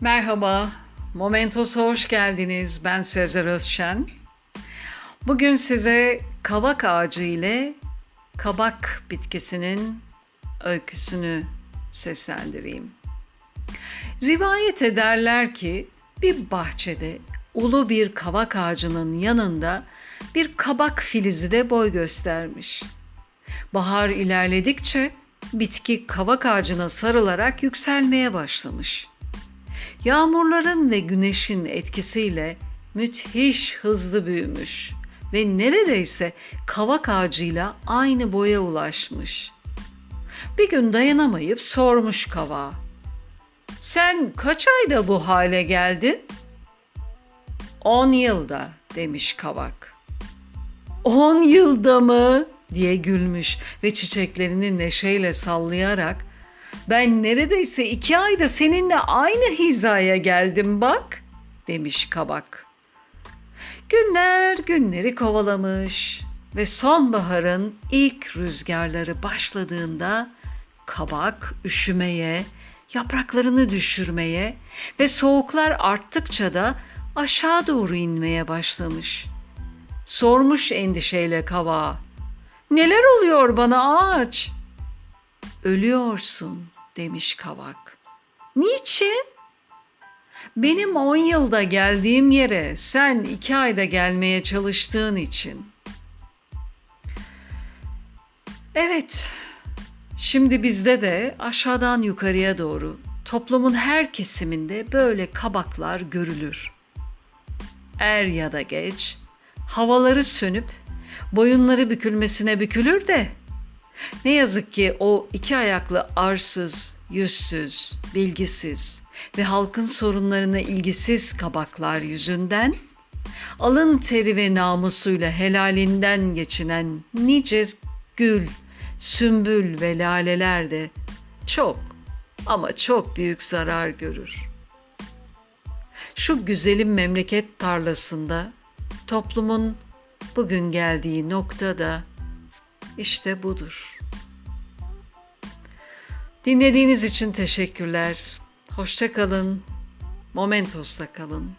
Merhaba, Momentos'a hoş geldiniz. Ben Sezer Özşen. Bugün size kavak ağacı ile kabak bitkisinin öyküsünü seslendireyim. Rivayet ederler ki bir bahçede ulu bir kavak ağacının yanında bir kabak filizi de boy göstermiş. Bahar ilerledikçe bitki kavak ağacına sarılarak yükselmeye başlamış. Yağmurların ve güneşin etkisiyle müthiş hızlı büyümüş ve neredeyse kavak ağacıyla aynı boya ulaşmış. Bir gün dayanamayıp sormuş kavağa. Sen kaç ayda bu hale geldin? On yılda demiş kavak. On yılda mı? diye gülmüş ve çiçeklerini neşeyle sallayarak ben neredeyse iki ayda seninle aynı hizaya geldim bak demiş kabak. Günler günleri kovalamış ve sonbaharın ilk rüzgarları başladığında kabak üşümeye, yapraklarını düşürmeye ve soğuklar arttıkça da aşağı doğru inmeye başlamış. Sormuş endişeyle kabağa. Neler oluyor bana ağaç? Ölüyorsun demiş kavak. Niçin? Benim on yılda geldiğim yere sen iki ayda gelmeye çalıştığın için. Evet, şimdi bizde de aşağıdan yukarıya doğru toplumun her kesiminde böyle kabaklar görülür. Er ya da geç havaları sönüp boyunları bükülmesine bükülür de ne yazık ki o iki ayaklı arsız, yüzsüz, bilgisiz ve halkın sorunlarına ilgisiz kabaklar yüzünden alın teri ve namusuyla helalinden geçinen nice gül, sümbül ve laleler de çok ama çok büyük zarar görür. Şu güzelim memleket tarlasında toplumun bugün geldiği nokta da işte budur. Dinlediğiniz için teşekkürler. Hoşça kalın. Momentos'ta kalın.